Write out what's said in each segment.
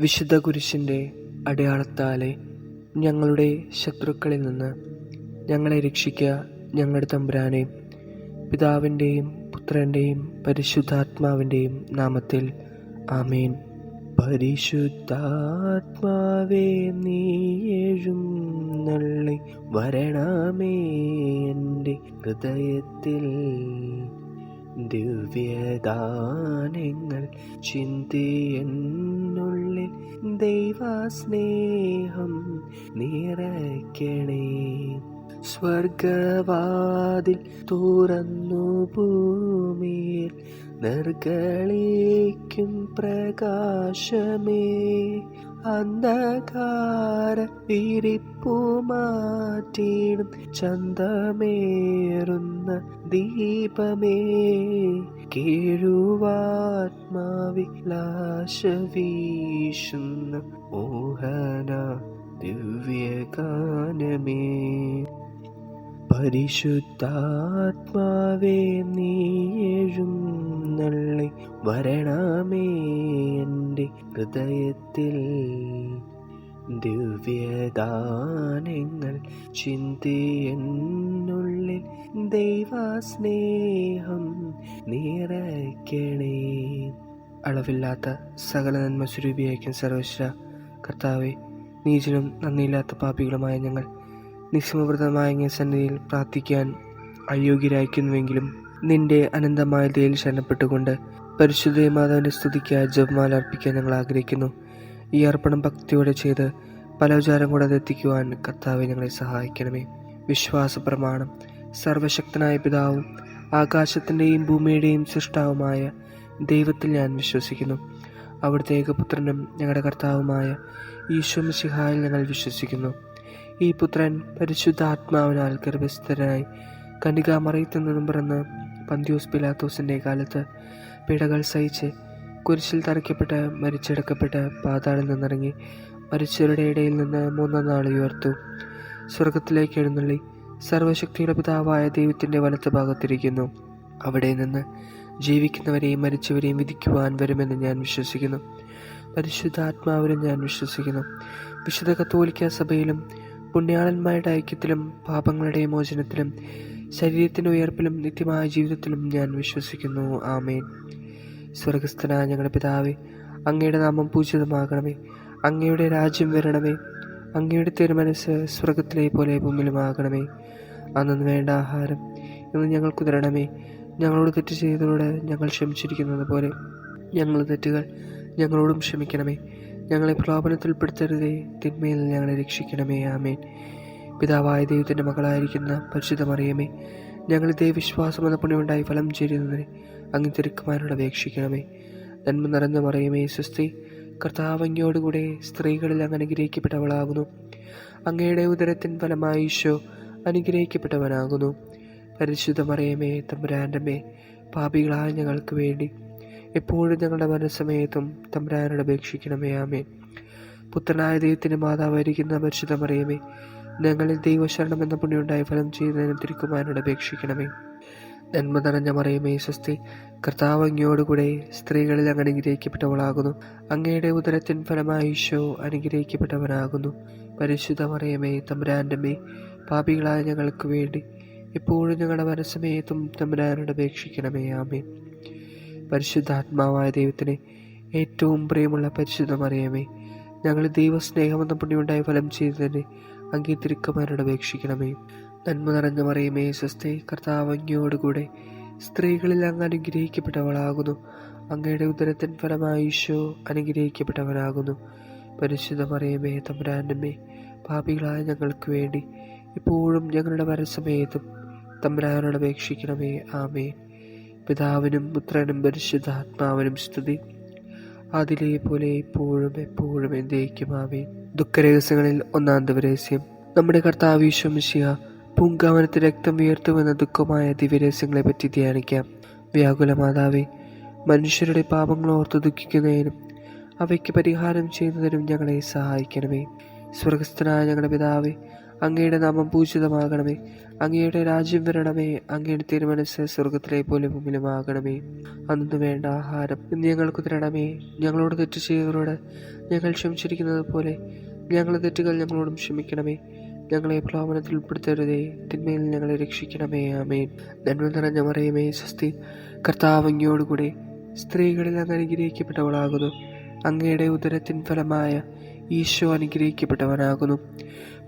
വിശുദ്ധ കുരിശിന്റെ അടയാളത്താലെ ഞങ്ങളുടെ ശത്രുക്കളിൽ നിന്ന് ഞങ്ങളെ രക്ഷിക്കുക ഞങ്ങളുടെ തമ്പുരാനെ. പിതാവിന്റെയും പുത്രന്റെയും പരിശുദ്ധാത്മാവിന്റെയും നാമത്തിൽ ആമേൻ. പരിശുദ്ധാത്മാവേ നീഴും നള്ളി വരണമേ എന്റെ ഹൃദയത്തിൽ. ദിവ്യദാനങ്ങൾ ചിന്തി എന്നുള്ളിൽ ദൈവസ്നേഹം നിറയ്ക്കണേ. സ്വർഗവാതിൽ തുറന്നു ഭൂമിയിൽ നിർഗളിക്കും പ്രകാശമേ. അന്ധകാര വിരിപ്പു മാറ്റിയിടും. ചന്തമേറുന്ന ദീപമേ കേഴുവാത്മാവിലാശ വീശുന്ന മോഹന ദിവ്യഗാനമേ. പരിശുദ്ധാത്മാവേ നീ നള്ളി വരണമേ എന്റെ ഹൃദയത്തിൽ. ദിവ്യദാനങ്ങൾ ചിന്തിയെന്നുള്ളിൽ ദൈവസ്നേഹം നിറയ്ക്കണേ. അളവില്ലാത്ത സകല നന്മ സ്വരൂപിയായിരിക്കും സർവശ്ര കർത്താവെ നീചനും നന്ദിയില്ലാത്ത പാപികളുമായ ഞങ്ങൾ അങ്ങേ സന്നിധിയിൽ പ്രാർത്ഥിക്കാൻ അയോഗ്യരായിരിക്കുന്നുവെങ്കിലും നിന്റെ അനന്തമായ ദയിൽ ശരണപ്പെട്ടുകൊണ്ട് പരിശുദ്ധ സ്തുതിക്ക് ജപമാല അർപ്പിക്കാൻ ഞങ്ങൾ ആഗ്രഹിക്കുന്നു. ഈ അർപ്പണം ഭക്തിയോടെ ചെയ്ത് പലവിചാരം കൂടാതെ എത്തിക്കുവാൻ കർത്താവെ ഞങ്ങളെ സഹായിക്കണമേ. വിശ്വാസ പ്രമാണം സർവശക്തനായ പിതാവും ആകാശത്തിന്റെയും ഭൂമിയുടെയും സൃഷ്ടാവുമായ ദൈവത്തിൽ ഞാൻ വിശ്വസിക്കുന്നു. അവിടുത്തെ ഏകപുത്രനും ഞങ്ങളുടെ കർത്താവുമായ ഈശോ മിശിഹായിൽ ഞങ്ങൾ വിശ്വസിക്കുന്നു. ഈ പുത്രൻ പരിശുദ്ധാത്മാവിനാൽ ഗർഭസ്ഥനായി കനികാമറയത്തു നിന്നും പിറന്ന് പന്തിയോസ് പിലാത്തോസിന്റെ കാലത്ത് പിടകൾ സഹിച്ച് കുരിശിൽ തറയ്ക്കപ്പെട്ട് മരിച്ചെടുക്കപ്പെട്ട് പാതാളിൽ നിന്നിറങ്ങി മരിച്ചവരുടെ ഇടയിൽ നിന്ന് മൂന്നാം നാൾ ഉയർത്തു. സ്വർഗത്തിലേക്ക് എഴുന്നള്ളി സർവശക്തിയുടെ പിതാവായ ദൈവത്തിന്റെ വലത്ത് ഭാഗത്തിരിക്കുന്നു. അവിടെ നിന്ന് ജീവിക്കുന്നവരെയും മരിച്ചവരെയും വിധിക്കുവാൻ വരുമെന്ന് ഞാൻ വിശ്വസിക്കുന്നു. പരിശുദ്ധാത്മാവിലും ഞാൻ വിശ്വസിക്കുന്നു. വിശുദ്ധ കത്തോലിക്ക സഭയിലും പുണ്യാളന്മാരുടെ ഐക്യത്തിലും പാപങ്ങളുടെ മോചനത്തിലും ശരീരത്തിന്റെ ഉയർപ്പിലും നിത്യമായ ജീവിതത്തിലും ഞാൻ വിശ്വസിക്കുന്നു. ആമേൻ. സ്വർഗസ്ഥനായ ഞങ്ങളുടെ പിതാവേ അങ്ങയുടെ നാമം പൂജിതമാകണമേ. അങ്ങയുടെ രാജ്യം വരണമേ. അങ്ങയുടെ തിരുമനസ് സ്വർഗത്തിലെ പോലെ ഭൂമിയിലുമാകണമേ. അന്നു വേണ്ട ആഹാരം ഇന്ന് ഞങ്ങൾക്ക് തരണമേ. ഞങ്ങളോട് തെറ്റ് ചെയ്തതോട് ഞങ്ങൾ ക്ഷമിച്ചിരിക്കുന്നത് പോലെ ഞങ്ങളുടെ തെറ്റുകൾ ഞങ്ങളോടും ക്ഷമിക്കണമേ. ഞങ്ങളെ പ്രലോഭനത്തിൽപ്പെടുത്തരുതേ. തിന്മയിൽ ഞങ്ങളെ രക്ഷിക്കണമേ. ആമേൻ. പിതാവായ ദൈവത്തിന്റെ മകളായിരിക്കുന്ന പരിശുദ്ധ മറിയമേ ഞങ്ങൾ ദൈവവിശ്വാസം എന്ന പുണ്യമുണ്ടായി ഫലം ചേരുന്നതിന് അങ്ങ് തിരുക്കുമാരോട് അപേക്ഷിക്കണമേ. നന്മ നിറഞ്ഞ മറിയമേ സ്വസ്തി കർത്താവങ്ങിയോടുകൂടെ സ്ത്രീകളിൽ അങ്ങ് അനുഗ്രഹിക്കപ്പെട്ടവളാകുന്നു. അങ്ങയുടെ ഉദരത്തിൻ ഫലമായി ഈശോ അനുഗ്രഹിക്കപ്പെട്ടവനാകുന്നു. പരിശുദ്ധ മറിയമേ തമ്പുരാന്റമേ പാപികളായ ഞങ്ങൾക്ക് വേണ്ടി എപ്പോഴും ഞങ്ങളുടെ മനസ്സമയത്തും തമ്പുരാനോട് അപേക്ഷിക്കണമേ ആമേ പുത്രനായ ദൈവത്തിന്റെ മാതാവായിരിക്കുന്ന പരിശുദ്ധ മറിയമേ ഞങ്ങളിൽ ദൈവശരണം എന്ന പുണ്യുണ്ടായ ഫലം ചെയ്യുന്നതിനും തിരുക്കുമാരനോട് അപേക്ഷിക്കണമേ. നന്മ നിറഞ്ഞ മറിയമേ സ്വസ്തി കർത്താവ് അങ്ങയോടുകൂടെ സ്ത്രീകളിൽ അങ്ങ് അനുഗ്രഹിക്കപ്പെട്ടവളാകുന്നു. അങ്ങയുടെ ഉദരത്തിൻ ഫലമായി ഈശോ അനുഗ്രഹിക്കപ്പെട്ടവനാകുന്നു. പരിശുദ്ധ മറിയമേ തമ്പുരാന്റെ മേ പാപികളായ ഞങ്ങൾക്ക് വേണ്ടി എപ്പോഴും ഞങ്ങളുടെ മനസ്സമേത്തും തമ്പുരാനോട് അപേക്ഷിക്കണമേ ആമേ പരിശുദ്ധാത്മാവായ ദൈവത്തിന് ഏറ്റവും പ്രിയമുള്ള പരിശുദ്ധ മറിയമേ ഞങ്ങൾ ദൈവസ്നേഹമെന്ന പുണ്യമുണ്ടായ ഫലം ചെയ്തതിന് അങ്ങേ തിരുക്കമാരോട് അപേക്ഷിക്കണമേ. നന്മ നിറഞ്ഞ മറിയമേ സ്വസ്തി കർത്താവ് അങ്ങയോടുകൂടെ സ്ത്രീകളിൽ അങ്ങ് അനുഗ്രഹിക്കപ്പെട്ടവളാകുന്നു. അങ്ങയുടെ ഉദരത്തിൻ ഫലമായി ഈശോ അനുഗ്രഹിക്കപ്പെട്ടവനാകുന്നു. പരിശുദ്ധ മറിയമേ തമ്പുരാന്റമ്മേ പാപികളായ ഞങ്ങൾക്ക് വേണ്ടി ഇപ്പോഴും ഞങ്ങളുടെ വരസമേതും തമ്പുരാനോട് അപേക്ഷിക്കണമേ. ആമേ പിതാവിനും പുത്രനും പരിശുദ്ധാത്മാവിനും സ്തുതി. അതിലെ പോലെ ഇപ്പോഴും എപ്പോഴും എന്തേക്കുമാവേ ദുഃഖരഹസ്യങ്ങളിൽ ഒന്നാം ദിവരഹസ്യം നമ്മുടെ കർത്താവ് ഈശ്വമിശിയ പൂങ്കാവനത്തിൽ രക്തം ഉയർത്തുമെന്ന ദുഃഖമായ ദിവ്യരഹസ്യങ്ങളെ പറ്റി ധ്യാനിക്കാം. വ്യാകുല മാതാവേ മനുഷ്യരുടെ പാപങ്ങൾ ഓർത്ത് ദുഃഖിക്കുന്നതിനും അവയ്ക്ക് പരിഹാരം ചെയ്യുന്നതിനും ഞങ്ങളെ സഹായിക്കണമേ. സ്വർഗസ്ഥനായ ഞങ്ങളുടെ പിതാവേ അങ്ങയുടെ നാമം പൂജിതമാകണമേ. അങ്ങയുടെ രാജ്യം വരണമേ. അങ്ങയുടെ തിരുമനസ് സ്വർഗത്തിലെ പോലെ ഭൂമിയിലുമാകണമേ. അന്നു വേണ്ട ആഹാരം ഞങ്ങൾക്ക് തരണമേ. ഞങ്ങളോട് തെറ്റ് ചെയ്തവരോട് ഞങ്ങൾ ക്ഷമിച്ചിരിക്കുന്നത് പോലെ ഞങ്ങളുടെ തെറ്റുകൾ ഞങ്ങളോടും ക്ഷമിക്കണമേ. ഞങ്ങളെ പ്രലോഭനത്തിൽ ഉൾപ്പെടുത്തരുതേ. തിന്മയിൽ ഞങ്ങളെ രക്ഷിക്കണമേ. ആമേൻ. നന്മ നിറഞ്ഞ മറിയമേ സ്വസ്തി. കർത്താവ് അങ്ങയോടുകൂടെ സ്ത്രീകളിൽ അങ്ങ് അനുഗ്രഹിക്കപ്പെട്ടവളാകുന്നു. അങ്ങയുടെ ഉദരത്തിൻ ഫലമായ ഈശോ അനുഗ്രഹിക്കപ്പെട്ടവനാകുന്നു.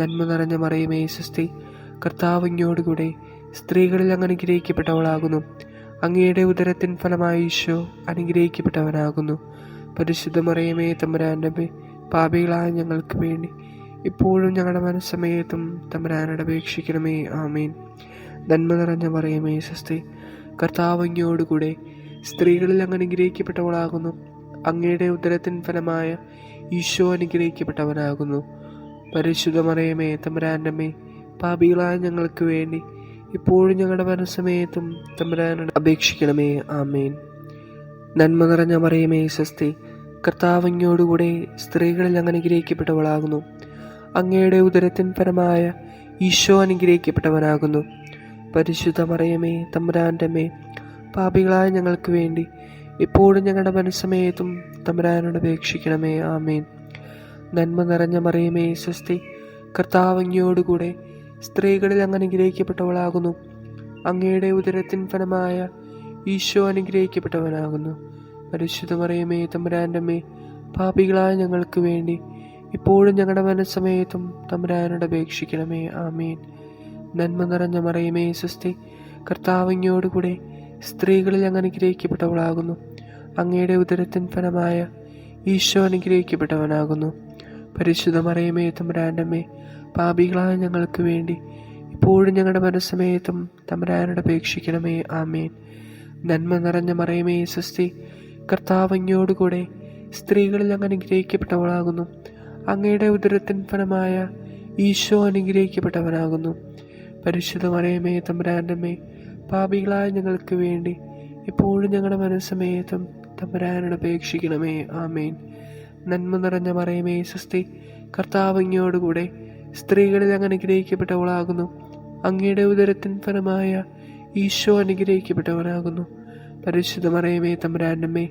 നന്മ നിറഞ്ഞ മറിയമേ സ്വസ്തി കർത്താവിങ്ങോടുകൂടെ സ്ത്രീകളിൽ അങ്ങ് അനുഗ്രഹിക്കപ്പെട്ടവളാകുന്നു അങ്ങയുടെ ഉദരത്തിൻ ഫലമായ ഈശോ അനുഗ്രഹിക്കപ്പെട്ടവനാകുന്നു. പരിശുദ്ധ മറിയമേ തമ്പുരാന്റെ പാപികളായ ഞങ്ങൾക്ക് വേണ്ടി ഇപ്പോഴും ഞങ്ങളുടെ മനസ്സമയത്തും തമ്പുരാനോട് അപേക്ഷിക്കണമേ ആമേൻ. നന്മ നിറഞ്ഞ മറിയമേ സ്വസ്തി കർത്താവിങ്ങോടുകൂടെ സ്ത്രീകളിൽ അങ്ങ് അനുഗ്രഹിക്കപ്പെട്ടവളാകുന്നു അങ്ങയുടെ ഉദരത്തിൻ ഫലമായ ഈശോ അനുഗ്രഹിക്കപ്പെട്ടവനാകുന്നു. പരിശുദ്ധ മറിയമേ തമ്പുരാന്റെ പാപികളായ ഞങ്ങൾക്ക് വേണ്ടി ഇപ്പോഴും ഞങ്ങളുടെ മനസ്സമയത്തും തമ്പുരാനോട് അപേക്ഷിക്കണമേ ആമേൻ. നന്മ നിറഞ്ഞ മറിയമേ സ്വസ്തി കർത്താവിങ്ങോടുകൂടെ സ്ത്രീകളിൽ അങ്ങ് അനുഗ്രഹിക്കപ്പെട്ടവളാകുന്നു അങ്ങയുടെ ഉദരത്തിൻ പരമായ ഈശോ അനുഗ്രഹിക്കപ്പെട്ടവനാകുന്നു. പരിശുദ്ധ മറിയമേ തമ്പുരാന്റെ മേ പാപികളായ ഞങ്ങൾക്ക് വേണ്ടി ഇപ്പോഴും ഞങ്ങളുടെ മനസ്സമേതും തമ്പുരാനോട് അപേക്ഷിക്കണമേ ആമേൻ. നന്മ നിറഞ്ഞ മറിയമേ സ്വസ്തി കർത്താവങ്ങിയോടുകൂടെ സ്ത്രീകളിൽ അങ്ങ് അനുഗ്രഹിക്കപ്പെട്ടവളാകുന്നു. അങ്ങയുടെ ഉദരത്തിൻ ഫലമായ ഈശോ അനുഗ്രഹിക്കപ്പെട്ടവനാകുന്നു. പരിശുദ്ധ മറിയമേ തമ്പുരാന്റെ പാപികളായ ഞങ്ങൾക്ക് വേണ്ടി ഇപ്പോഴും ഞങ്ങളുടെ മനസ്സമയത്തും തമ്പുരാനോട് അപേക്ഷിക്കണമേ. ആമീൻ. നന്മ നിറഞ്ഞ മറിയമേ സ്വസ്തി കർത്താവങ്ങിയോടുകൂടെ സ്ത്രീകളിൽ അങ്ങ് അനുഗ്രഹിക്കപ്പെട്ടവളാകുന്നു. അങ്ങയുടെ ഉദരത്തിൻ ഫലമായ ഈശോ അനുഗ്രഹിക്കപ്പെട്ടവനാകുന്നു. പരിശുദ്ധ മറിയമേ പാപികളായ ഞങ്ങൾക്ക് വേണ്ടി ഇപ്പോഴും ഞങ്ങളുടെ മനസ്സമേത്തും തമ്പുരാനോട് അപേക്ഷിക്കണമേ ആമേൻ. നന്മ നിറഞ്ഞ മറിയമേ സ്വസ്തി കർത്താവങ്ങയോടുകൂടെ സ്ത്രീകളിൽ അങ്ങ് അനുഗ്രഹിക്കപ്പെട്ടവളാകുന്നു. അങ്ങയുടെ ഉദരത്തിൻ ഫലമായ ഈശോ അനുഗ്രഹിക്കപ്പെട്ടവനാകുന്നു. പരിശുദ്ധ മറിയമേ പാപികളായ ഞങ്ങൾക്ക് വേണ്ടി ഇപ്പോഴും ഞങ്ങളുടെ മനസ്സമേത്തും തമ്പുരാനോട് അപേക്ഷിക്കണമേ ആമേൻ. നന്മ നിറഞ്ഞ മറയമേ സ്വസ്തി കർത്താവ് അങ്ങയോടുകൂടെ സ്ത്രീകളിൽ അങ്ങ് അനുഗ്രഹിക്കപ്പെട്ടവളാകുന്നു. അങ്ങയുടെ ഉദരത്തിൻ ഫലമായ ഈശോ അനുഗ്രഹിക്കപ്പെട്ടവനാകുന്നു. പരിശുദ്ധ മറയമേ തമ്പുരാനമ്മേ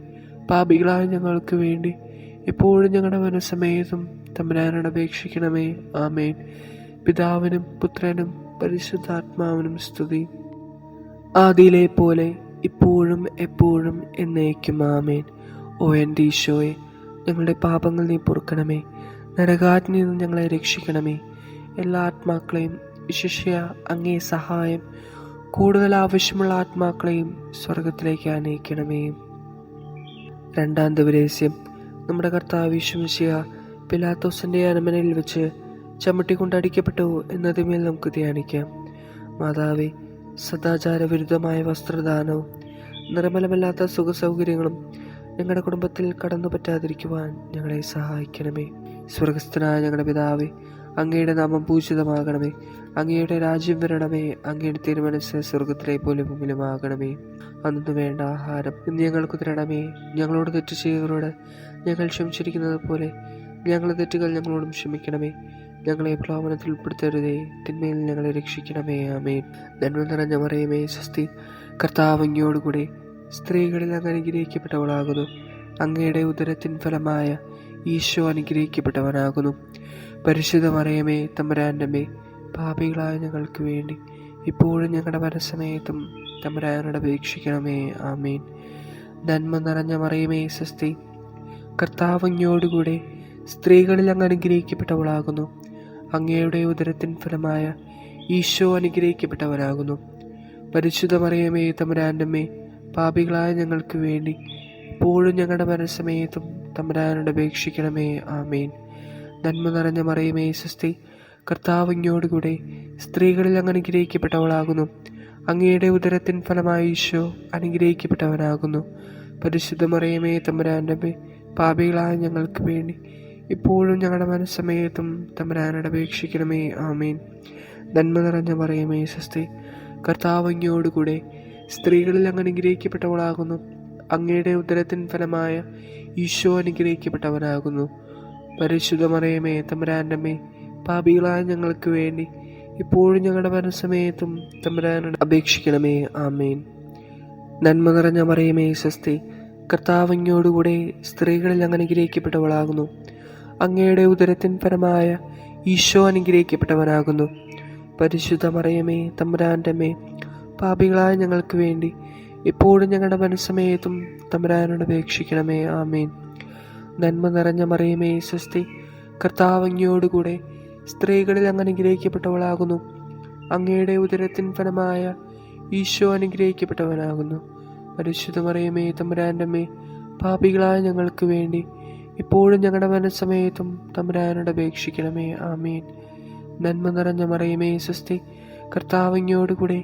പാപികളായ ഞങ്ങൾക്ക് വേണ്ടി എപ്പോഴും ഞങ്ങളുടെ മനസ്സമേതും തമ്പുരാനോട് അപേക്ഷിക്കണമേ. ആമേൻ. പിതാവിനും പുത്രനും പരിശുദ്ധാത്മാവിനും സ്തുതി. ആദിയിലെ പോലെ ഇപ്പോഴും എപ്പോഴും എന്നേക്കും ആമേൻ. ഓ എന്റെ ഈശോയെ ഞങ്ങളുടെ പാപങ്ങൾ നീ പൊറുക്കണമേ. നരകാറ്റിൽ നിന്ന് ഞങ്ങളെ രക്ഷിക്കണമേ. എല്ലാ ആത്മാക്കളെയും വിശിഷ്യ അങ്ങേ സഹായം. കൂടുതൽ ആവശ്യമുള്ള ആത്മാക്കളെയും സ്വർഗത്തിലേക്ക് അനയിക്കണമേ രണ്ടാം ദിവരേസ്യം. നമ്മുടെ കർത്താവ് വിശ്വസിയ പിലാത്തോസിന്റെ അരമനയിൽ വെച്ച് ചമ്മട്ടി കൊണ്ടടിക്കപ്പെട്ടു എന്നതിന്മേൽ നമുക്ക് ധ്യാനിക്കാം. മാതാവേ സദാചാര വിരുദ്ധമായ വസ്ത്രദാനവും നിർമ്മലമല്ലാത്ത സുഖസൗകര്യങ്ങളും ഞങ്ങളുടെ കുടുംബത്തിൽ കടന്നു പറ്റാതിരിക്കുവാൻ ഞങ്ങളെ സഹായിക്കണമേ. സ്വർഗസ്ഥനായ ഞങ്ങളുടെ പിതാവേ അങ്ങയുടെ നാമം പൂജിതമാകണമേ. അങ്ങയുടെ രാജ്യം വരണമേ. അങ്ങയുടെ തിരുമനസ് സ്വർഗത്തിലെ പോലെ ഭൂമിയിലുമാകണമേ. അന്നു വേണ്ട ആഹാരം ഇന്ന് ഞങ്ങൾക്ക് തരണമേ. ഞങ്ങളോട് തെറ്റ് ചെയ്തവരോട് ഞങ്ങൾ ക്ഷമിച്ചിരിക്കുന്നത് പോലെ ഞങ്ങളുടെ തെറ്റുകൾ ഞങ്ങളോടും ക്ഷമിക്കണമേ. ഞങ്ങളെ പ്രലോഭനത്തിൽ ഉൾപ്പെടുത്തരുതേ. തിന്മയിൽ ഞങ്ങളെ രക്ഷിക്കണമേ. ആമേൻ. നന്മ നിറഞ്ഞ മറിയമേ സ്വസ്തി. കർത്താവ് അങ്ങയോടുകൂടെ സ്ത്രീകളിൽ അങ്ങ് അനുഗ്രഹിക്കപ്പെട്ടവളാകുന്നു അങ്ങയുടെ ഉദരത്തിൻ ഫലമായ ഈശോ അനുഗ്രഹിക്കപ്പെട്ടവനാകുന്നു. പരിശുദ്ധ മറിയമേ പാപികളായ ഞങ്ങൾക്ക് വേണ്ടി ഇപ്പോഴും ഞങ്ങളുടെ മനസ്സമയത്തും തമ്പുരാനോട് അപേക്ഷിക്കണമേ. ആമേൻ. നന്മ നിറഞ്ഞ മറിയമേ സ്വസ്തി കർത്താവങ്ങയോടുകൂടെ സ്ത്രീകളിൽ അങ്ങ് അനുഗ്രഹിക്കപ്പെട്ടവളാകുന്നു അങ്ങയുടെ ഉദരത്തിൻ ഫലമായ ഈശോ അനുഗ്രഹിക്കപ്പെട്ടവനാകുന്നു. പരിശുദ്ധ മറിയമേ പാപികളായ ഞങ്ങൾക്ക് വേണ്ടി ഇപ്പോഴും ഞങ്ങളുടെ മനസ്സമയത്തും തമ്പരാനോട് അപേക്ഷിക്കണമേ. ആമേൻ. നന്മ നിറഞ്ഞ മറിയമേ സ്വസ്തി കർത്താവിങ്ങോടുകൂടെ സ്ത്രീകളിൽ അങ്ങ് അനുഗ്രഹിക്കപ്പെട്ടവളാകുന്നു അങ്ങയുടെ ഉദരത്തിൻ ഫലമായി ഈശോ അനുഗ്രഹിക്കപ്പെട്ടവനാകുന്നു. പരിശുദ്ധ മറിയമേ തമ്പരാന്റെ പാപികളായ ഞങ്ങൾക്ക് വേണ്ടി ഇപ്പോഴും ഞങ്ങളുടെ മനസ്സമയത്തും തമ്പരാനോട് അപേക്ഷിക്കണമേ. ആമേൻ. നന്മ നിറഞ്ഞ മറിയമേ സ്വസ്തി കർത്താവ് അങ്ങയോടുകൂടെ സ്ത്രീകളിൽ അങ്ങ് അനുഗ്രഹിക്കപ്പെട്ടവളാകുന്നു അങ്ങയുടെ ഉദരത്തിൻ ഫലമായ ഈശോ അനുഗ്രഹിക്കപ്പെട്ടവനാകുന്നു. പരിശുദ്ധ മറിയമേ പാപികളായ ഞങ്ങൾക്ക് വേണ്ടി ഇപ്പോഴും ഞങ്ങളുടെ മനസ്സമയത്തും തമ്പുരാനോട് അപേക്ഷിക്കണമേ. ആമേൻ. നന്മ നിറഞ്ഞ മറിയമേ സ്വസ്തി കർത്താവങ്ങയോടുകൂടെ സ്ത്രീകളിൽ അങ്ങ് അനുഗ്രഹിക്കപ്പെട്ടവളാകുന്നു അങ്ങയുടെ ഉദരത്തിൻ പരമായ ഈശോ അനുഗ്രഹിക്കപ്പെട്ടവനാകുന്നു. പരിശുദ്ധ മറിയമേ തമ്പുരാന്റെ അമ്മേ പാപികളായ ഞങ്ങൾക്ക് വേണ്ടി ഇപ്പോഴും ഞങ്ങളുടെ മനസ്സമേതും തമ്പുരാനോട് അപേക്ഷിക്കണമേ. ആമേൻ. നന്മ നിറഞ്ഞ മറിയമേ സ്വസ്തി. കർത്താവങ്ങിയോടുകൂടെ സ്ത്രീകളിൽ അങ്ങ് അനുഗ്രഹിക്കപ്പെട്ടവളാകുന്നു. അങ്ങയുടെ ഉദരത്തിൻ ഫലമായ ഈശോ അനുഗ്രഹിക്കപ്പെട്ടവനാകുന്നു. പരിശുദ്ധ മറിയമേ തമ്പുരാന്റെ മേ പാപികളായ ഞങ്ങൾക്ക് വേണ്ടി ഇപ്പോഴും ഞങ്ങളുടെ മനസ്സമേതും തമ്പുരാനോട് അപേക്ഷിക്കണമേ. ആമേൻ. നന്മ നിറഞ്ഞ മറിയമേ സ്വസ്തി. കർത്താവ് അങ്ങയോടുകൂടെ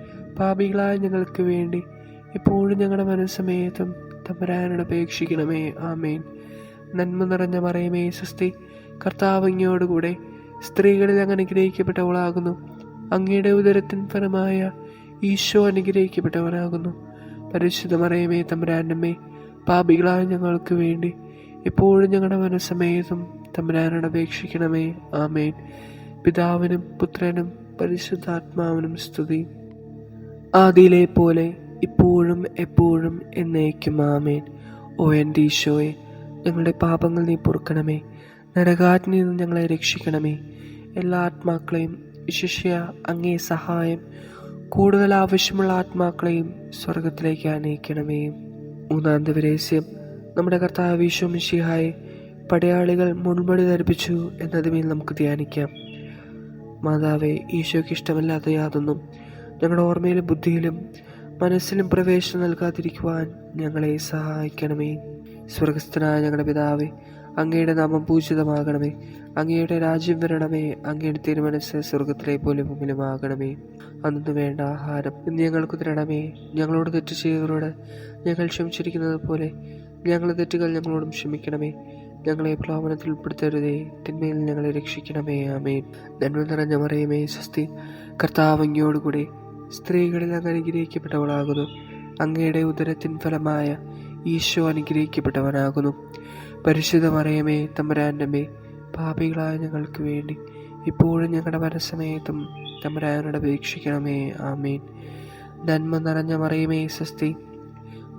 പാപികളായ ഞങ്ങൾക്ക് വേണ്ടി എപ്പോഴും ഞങ്ങളുടെ മനസ്സമേതും തമ്പുരാനോട് അപേക്ഷിക്കണമേ. ആമേൻ. നന്മ നിറഞ്ഞ മറയമേ സ്വസ്തി കർത്താവ് അങ്ങയോടുകൂടെ സ്ത്രീകളിൽ അങ്ങ് അനുഗ്രഹിക്കപ്പെട്ടവളാകുന്നു. അങ്ങയുടെ ഉദരത്തിൻ ഫലമായ ഈശോ അനുഗ്രഹിക്കപ്പെട്ടവനാകുന്നു. പരിശുദ്ധ മറയമേ തമ്പുരാന്റമ്മേ പാപികളായ ഞങ്ങൾക്ക് വേണ്ടി എപ്പോഴും ഞങ്ങളുടെ മനസ്സമേതും തമ്പുരാനോട് അപേക്ഷിക്കണമേ. ആമേൻ. പിതാവിനും പുത്രനും പരിശുദ്ധാത്മാവിനും സ്തുതി. ആദിയിലെ പോലെ ഇപ്പോഴും എപ്പോഴും എന്നേക്കും ആമേൻ. ഓ എന്റെ ഈശോയെ ഞങ്ങളുടെ പാപങ്ങൾ നീ പൊറുക്കണമേ. നരകാറ്റിൽ നിന്ന് ഞങ്ങളെ രക്ഷിക്കണമേ. എല്ലാ ആത്മാക്കളെയും വിശിഷ്യ അങ്ങേ സഹായം കൂടുതൽ ആവശ്യമുള്ള ആത്മാക്കളെയും സ്വർഗത്തിലേക്ക് അനയിക്കണമേ മൂന്നാം ദിവരേസ്യം നമ്മുടെ കർത്താവ് വിശ്വമിഷിഹായെ പടയാളികൾ മുൾമുടി ധരിപ്പിച്ചു എന്നതുമേൽ നമുക്ക് ധ്യാനിക്കാം. മാതാവേ ഈശോയ്ക്ക് ഇഷ്ടമല്ലാത്ത യാതൊന്നും ഞങ്ങളുടെ ഓർമ്മയിലും ബുദ്ധിയിലും മനസ്സിലും പ്രവേശനം നൽകാതിരിക്കുവാൻ ഞങ്ങളെ സഹായിക്കണമേ. സ്വർഗസ്ഥനായ ഞങ്ങളുടെ പിതാവേ അങ്ങയുടെ നാമം പൂജിതമാകണമേ. അങ്ങയുടെ രാജ്യം വരണമേ. അങ്ങയുടെ തിരുമനസ് സ്വർഗത്തിലെ പോലെ മുമ്പിലുമാകണമേ അന്നു വേണ്ട ആഹാരം ഇന്ന് ഞങ്ങൾക്ക് തരണമേ. ഞങ്ങളോട് തെറ്റ് ചെയ്തവരോട് ഞങ്ങൾ ക്ഷമിച്ചിരിക്കുന്നത് പോലെ ഞങ്ങളുടെ തെറ്റുകൾ ഞങ്ങളോടും ക്ഷമിക്കണമേ. ഞങ്ങളെ പ്രലോഭനത്തിൽ ഉൾപ്പെടുത്തരുതേ. തിന്മയിൽ ഞങ്ങളെ രക്ഷിക്കണമേ. ആമേൻ. നന്മ നിറഞ്ഞ മറിയമേ സ്വസ്തി. കർത്താവ് അങ്ങയോടുകൂടി സ്ത്രീകളിൽ അങ്ങ് അനുഗ്രഹിക്കപ്പെട്ടവളാകുന്നു. അങ്ങയുടെ ഉദരത്തിൻ ഫലമായ ഈശോ അനുഗ്രഹിക്കപ്പെട്ടവനാകുന്നു. പരിശുദ്ധ മറിയമേ തമ്പുരാന്റമ്മേ പാപികളായ ഞങ്ങൾക്ക് വേണ്ടി ഇപ്പോഴും ഞങ്ങളുടെ മനസ്സമയത്തും തമ്പുരാനോട് അപേക്ഷിക്കണമേ. ആമേൻ. നന്മ നിറഞ്ഞ മറിയമേ സ്വസ്തി.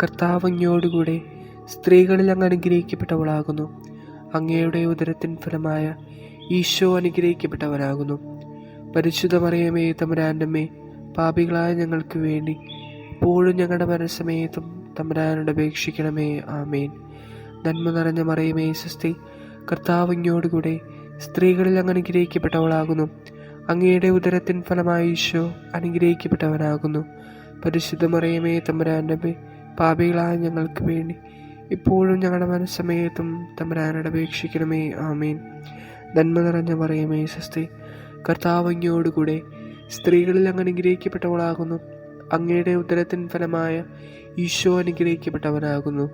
കർത്താവങ്ങയോടുകൂടെ സ്ത്രീകളിൽ അങ്ങ് അനുഗ്രഹിക്കപ്പെട്ടവളാകുന്നു. അങ്ങയുടെ ഉദരത്തിൻ ഫലമായ ഈശോ അനുഗ്രഹിക്കപ്പെട്ടവനാകുന്നു. പരിശുദ്ധ മറിയമേ തമ്പുരാന്റമ്മേ പാപികളായ ഞങ്ങൾക്ക് വേണ്ടി ഇപ്പോഴും ഞങ്ങളുടെ മനസ്സമേതും തമ്പരാനോട് അപേക്ഷിക്കണമേ. ആമേൻ. നന്മ നിറഞ്ഞ മറിയമേ സ്വസ്തി കർത്താവ് അങ്ങയോടുകൂടെ സ്ത്രീകളിൽ അങ്ങ് അനുഗ്രഹിക്കപ്പെട്ടവളാകുന്നു അങ്ങയുടെ ഉദരത്തിൻ ഫലമായ ഈശോ അനുഗ്രഹിക്കപ്പെട്ടവനാകുന്നു. പരിശുദ്ധ മറിയമേ തമ്പരാന്റെ പാപികളായ ഞങ്ങൾക്ക് വേണ്ടി ഇപ്പോഴും ഞങ്ങളുടെ മനസ്സമേത്തും തമ്പരാനോട് അപേക്ഷിക്കണമേ. ആമേൻ. നന്മ നിറഞ്ഞ മറിയമേ സ്വസ്തി കർത്താവ് അങ്ങയോടുകൂടെ സ്ത്രീകളിൽ അങ്ങ് അനുഗ്രഹിക്കപ്പെട്ടവളാകുന്നു. അങ്ങയുടെ ഉദരത്തിൻ ഫലമായ ഈശോ അനുഗ്രഹിക്കപ്പെട്ടവനാകുന്നു.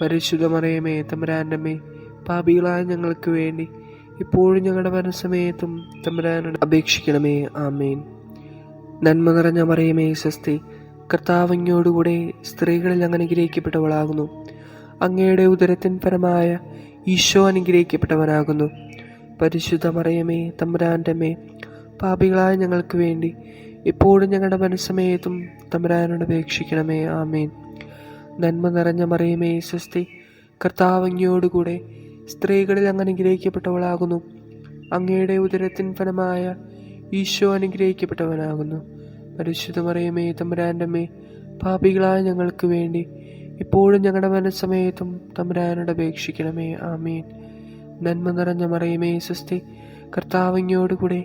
പരിശുദ്ധ മറിയമേ തമ്പുരാന്റെ പാപികളായ ഞങ്ങൾക്ക് വേണ്ടി ഇപ്പോഴും ഞങ്ങളുടെ മനസ്സമയത്തും തമ്പുരാനോട് അപേക്ഷിക്കണമേ. ആമേൻ. നന്മ നിറഞ്ഞ മറിയമേ സ്വസ്തി കർത്താവങ്ങയോടുകൂടെ സ്ത്രീകളിൽ അങ്ങ് അനുഗ്രഹിക്കപ്പെട്ടവളാകുന്നു. അങ്ങയുടെ ഉദരത്തിൻ പരമായ ഈശോ അനുഗ്രഹിക്കപ്പെട്ടവനാകുന്നു. പരിശുദ്ധ മറിയമേ തമ്പുരാന്റെ അമ്മേ പാപികളായ ഞങ്ങൾക്ക് വേണ്ടി ഇപ്പോഴും ഞങ്ങളുടെ മനസ്സമേതും തമ്പുരാനോട് അപേക്ഷിക്കണമേ. ആമേൻ. നന്മ നിറഞ്ഞ മറിയമേ സ്വസ്തി. കർത്താവങ്ങിയോടുകൂടെ സ്ത്രീകളിൽ അങ്ങ് അനുഗ്രഹിക്കപ്പെട്ടവളാകുന്നു. അങ്ങയുടെ ഉദരത്തിൻ ഫലമായ ഈശോ അനുഗ്രഹിക്കപ്പെട്ടവനാകുന്നു. പരിശുദ്ധ മറിയമേ തമ്പുരാന്റെ മേ പാപികളായ ഞങ്ങൾക്ക് വേണ്ടി ഇപ്പോഴും ഞങ്ങളുടെ മനസ്സമേതും തമ്പുരാനോട് അപേക്ഷിക്കണമേ. ആമേൻ. നന്മ നിറഞ്ഞ മറിയമേ സ്വസ്തി. കർത്താവിങ്ങോടുകൂടെ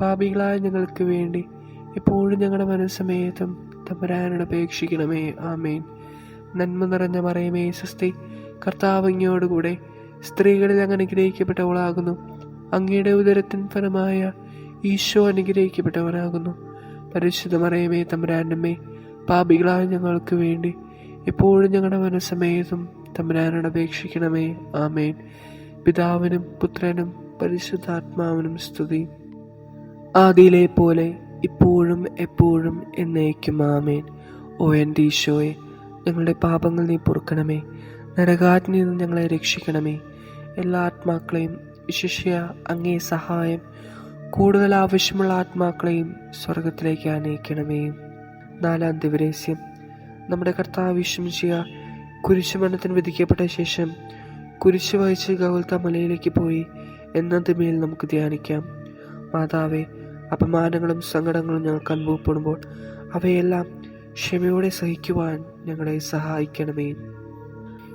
പാപികളായ ഞങ്ങൾക്ക് വേണ്ടി എപ്പോഴും ഞങ്ങളുടെ മനസ്സമേതം തമ്പുരാനോട് അപേക്ഷിക്കണമേ. ആമേൻ. നന്മ നിറഞ്ഞ മറിയമേ സ്വസ്തി കർത്താവങ്ങയോടുകൂടെ സ്ത്രീകളിൽ അങ്ങ് അനുഗ്രഹിക്കപ്പെട്ടവളാകുന്നു. അങ്ങയുടെ ഉദരത്തിൻ ഫലമായ ഈശോ അനുഗ്രഹിക്കപ്പെട്ടവനാകുന്നു. പരിശുദ്ധ മറിയമേ തമരാനമ്മേ പാപികളായ ഞങ്ങൾക്ക് വേണ്ടി എപ്പോഴും ഞങ്ങളുടെ മനസ്സമേതും തമ്പുരാനോട് അപേക്ഷിക്കണമേ. ആമേൻ. പിതാവിനും പുത്രനും പരിശുദ്ധാത്മാവിനും സ്തുതി. ആദിയിലെ പോലെ ഇപ്പോഴും എപ്പോഴും എന്നേക്കും ആമേൻ. ഓ എന്റെ ഈശോയെ ഞങ്ങളുടെ പാപങ്ങൾ നീ പൊറുക്കണമേ. നരകാറ്റിൽ നിന്ന് ഞങ്ങളെ രക്ഷിക്കണമേ. എല്ലാ ആത്മാക്കളെയും വിശിഷ്യ അങ്ങേ സഹായം കൂടുതൽ ആവശ്യമുള്ള ആത്മാക്കളെയും സ്വർഗത്തിലേക്ക് ആനയിക്കണമേ നാലാം ദിവരേസ്യം. നമ്മുടെ കർത്താവ് വിശ്വസിച്ച കുരിശുമരണത്തിന് വിധിക്കപ്പെട്ട ശേഷം കുരിശ് വഹിച്ച് ഗൗൽത്ത മലയിലേക്ക് പോയി എന്നതിമേൽ നമുക്ക് ധ്യാനിക്കാം. മാതാവെ അപമാനങ്ങളും സങ്കടങ്ങളും ഞങ്ങൾക്ക് അനുഭവപ്പെടുമ്പോൾ അവയെല്ലാം ക്ഷമയോടെ സഹിക്കുവാൻ ഞങ്ങളെ സഹായിക്കണമേ.